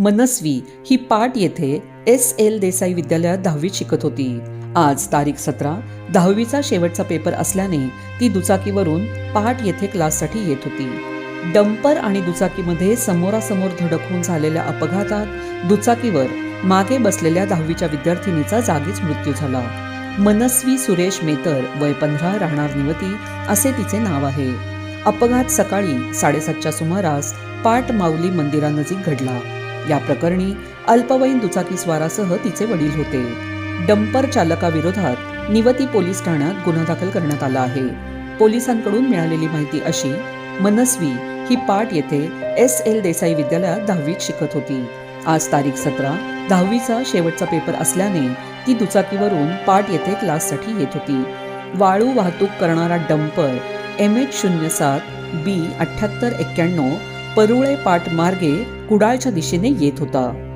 मनस्वी ही पाट येथे S L Desai विद्यालयात दहावीत शिकत होती. आज तारीख सतरा दहावीचा शेवटचा पेपर असल्याने ती दुचाकीवरून पहाट येथे क्लाससाठी येत होती. डंपर आणि दुचाकीमध्ये समोरासमोर धडकून झालेल्या अपघातात दुचाकीवर मागे बसलेल्या दहावीच्या विद्यार्थिनीचा जागीच मृत्यू झाला. मनस्वी सुरेश मेतर वय पंधरा राहणार निवती असे तिचे नाव आहे. अपघात सकाळी साडेसातच्या सुमारास पाट माऊली मंदिरानजीक घडला. या प्रकरणी अल्पवयीन दुचाकीस्वारासह तिचे वडील होते. डंपर चालकाविरोधात निवती पोलीस ठाण्यात गुन्हा दाखल करण्यात आला आहे. पोलिसांकडून मिळालेली माहिती अशी मनस्वी ही पाट येथे एस एल देसाई विद्यालयात दहावीत शिकत होती. आज तारीख सतरा दहावीचा शेवटचा पेपर असल्याने ती दुचाकीवरून पाट येथे क्लाससाठी येत होती. वाळू वाहतूक करणारा डंपर एम एच शून्य सात बी अठ्ठ्याहत्तर एक्क्याण्णव परुळे पाट मार्गे कुडाळच्या दिशेने येत होता.